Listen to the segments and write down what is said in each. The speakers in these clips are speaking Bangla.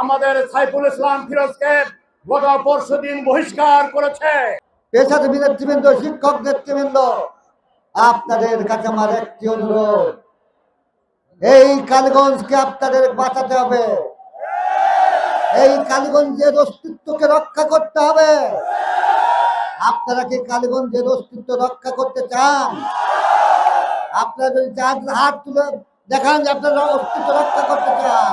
আমাদের সাইফুল ইসলাম ফিরোজকে গত পরশু দিন বহিষ্কার করেছে। পেশাজীবী নেতৃবৃন্দ, শিক্ষক নেতৃবৃন্দ, আপনাদের কাছে আমার একটি অনুরোধ। এই কালীগঞ্জকে আপনাদের বাঁচাতে হবে। এই কালীগঞ্জের অস্তিত্বকে রক্ষা করতে হবে। আপনারা কি কালীগঞ্জের অস্তিত্ব রক্ষা করতে চান? আপনারা যদি চান, হাত তুলে দেখান যে আপনারা অস্তিত্ব রক্ষা করতে চান।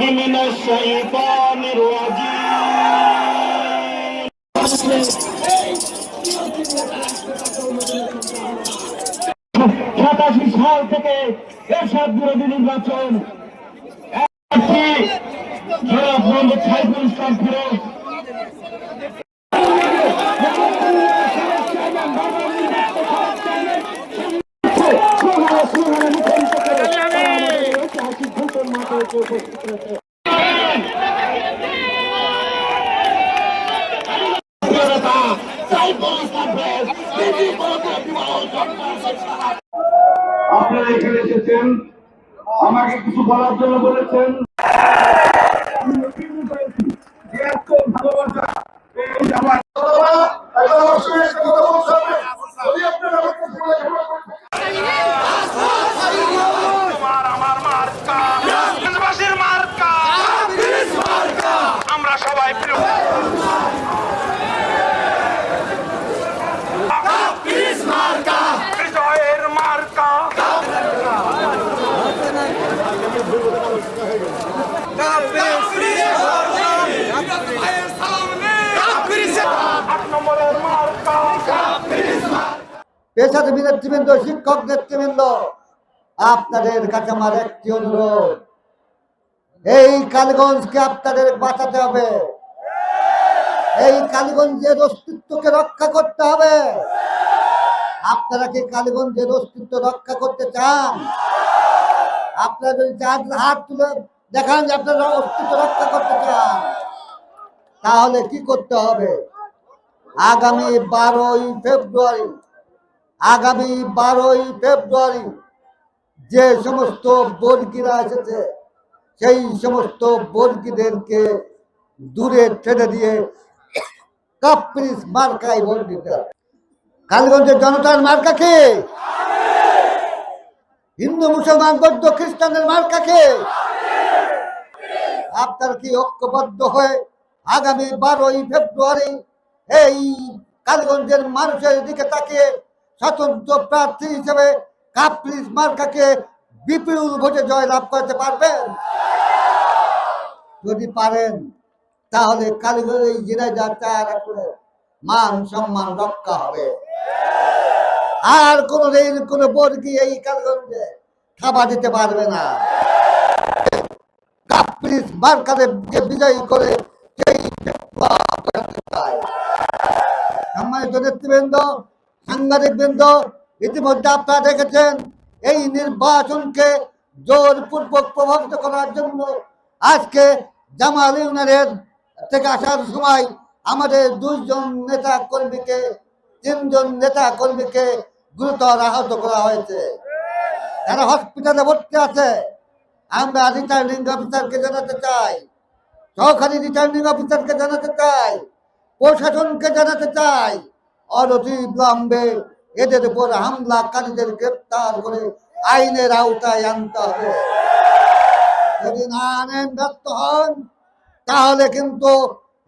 من الشيطان الرجيم সাতাশি সাল থেকে এরশাদ বিরোধী নির্বাচন আপনারা এখানে এসেছেন আমাকে কিছু বলার জন্য বলেছেন যে এত ভালোবাসা, এই যে আমার- একবার অবশ্যই একটা কথা বলতে হবে। যদি আপনারা আমাকে সবাই ক্ষমা করতে তোমার আমার মার্কা দেশবাসীর মার্কা আমরা সবাই প্রিয় বিজয়ের মার্কা আট নম্বরের মার্কা পেশাজীবী নেতৃবৃন্দ শিক্ষক নেতৃবৃন্দ আপনাদের কাছে আমার একটি অনুরোধ। এই কালীগঞ্জকে আপনাদের বাঁচাতে হবে। এই কালীগঞ্জের অস্তিত্বকে রক্ষা করতে হবে। আপনারা কি কালীগঞ্জের অস্তিত্ব রক্ষা করতে চান? আপনারা যদি চান, হাত তুলে দেখান যে আপনারা অস্তিত্ব রক্ষা করতে চান। তাহলে কি করতে হবে? আগামী বারোই ফেব্রুয়ারি আগামী বারোই ফেব্রুয়ারি যে সমস্ত বর্গীরা এসেছে, সেই সমস্ত বর্গীদেরকে দূরে ঠেলে দিয়ে কাপ্রিস মার্কায় ভোট দিতে হবে। কালীগঞ্জের জনতার মার্কা কে হিন্দু, মুসলমান, বৌদ্ধ, খ্রিস্টানদের মার্কা কে আপনার কি ঐক্যবদ্ধ হয়ে আগামী বারোই ফেব্রুয়ারি এই কালীগঞ্জের মানুষের দিকে তাকিয়ে স্বতন্ত্র প্রার্থী হিসেবে কাপ্রিস মার্কাকে বিপুল ভোটে জয় লাভ করতে পারবেন। যদি পারেন, তাহলে কালীগঞ্জ এই জেলায় যাত্রার মান সম্মান রক্ষা হবে। আর কোন দিন কোন বর্গী এই কালীগঞ্জে খাবার দিতে পারবে না? কাপ্রিস মার্কারে বিজয়ী করে সেই সম্মানিত নেতৃবৃন্দ সাংবাদিক বৃন্দ, ইতিমধ্যে আপনারা দেখেছেন, এই নির্বাচনকে জোরপূর্বক প্রভাবিত করার জন্য আজকে জামাল ইউনিয়নের থেকে আসার সময় আমাদের দুইজন নেতা কর্মীকে, তিনজন নেতা কর্মীকে গুরুতর আহত করা হয়েছে। তারা হসপিটালে ভর্তি আছে, আমরা রিটার্নিং অফিসারকে জানাতে চাই, সহকারী রিটার্নিং অফিসারকে জানাতে চাই, প্রশাসনকে জানাতে চাই অনতি বিলম্বে এদের উপর হামলাকারীদের গ্রেপ্তার করে আইনের আওতায় আনতে হবে। যদি না আনেন, ব্যর্থ হন, তাহলে কিন্তু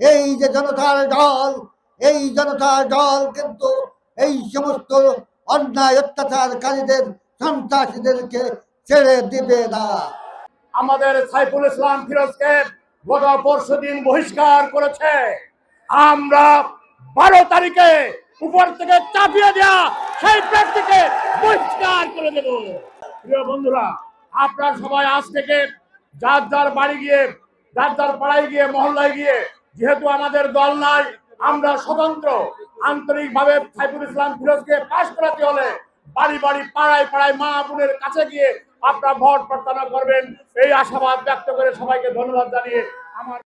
এই যে জনতার দল, এই জনতার দল কিন্তু এই সমস্ত অন্যায় অত্যাচারকারীদের, সন্ত্রাসীদেরকে ছেড়ে দিবে না। আমাদের সাইফুল ইসলাম ফিরোজকে গত পরশু দিন বহিষ্কার করেছে। আমরা বারো তারিখে উপর থেকে চাপিয়ে দেওয়া সেই ব্যক্তিকে বহিষ্কার করে দেব। প্রিয় বন্ধুরা, আপনারা সবাই আজ থেকে যার যার বাড়ি গিয়ে, যার যার পাড়ায় গিয়ে, মহল্লায় গিয়ে, যেহেতু আমাদের দল নাই, আমরা স্বতন্ত্র, আন্তরিকভাবে সাইফুল ইসলাম ফিরোজকে পাশ করাতে হলে বাড়ি বাড়ি, পাড়ায় পাড়ায় মা বোনের কাছে গিয়ে আপনারা ভোট প্রার্থনা করবেন। এই আশাবাদ ব্যক্ত করে সবাইকে ধন্যবাদ জানিয়ে আমার